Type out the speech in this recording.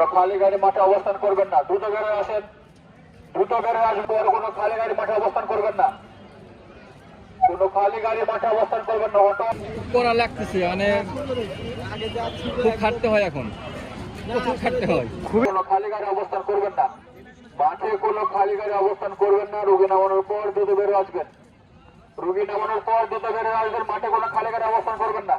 কোনো খালি গাড়ি মাঠে অবস্থান করবেন না। দ্রুত বেরোয় আসেন। দ্রুত বেরোয় আসেন পর কোনো খালি গাড়ি মাঠে অবস্থান করবেন না। কোনো খালি গাড়ি মাঠে অবস্থান করবেন না হঠাৎ করা লাগতেছে মানে খুব খাটতে হয় এখন। প্রচুর খাটতে হয়। কোনো খালি গাড়ি অবস্থান করবেন না। মাঠে কোনো খালি গাড়ি অবস্থান করবেন না রুগী নামানোর পর দ্রুত বেরোয় আসবেন। রুগী নামানোর পর দ্রুত আসবেন মাঠে কোনো খালি গাড়ি অবস্থান করবেন না।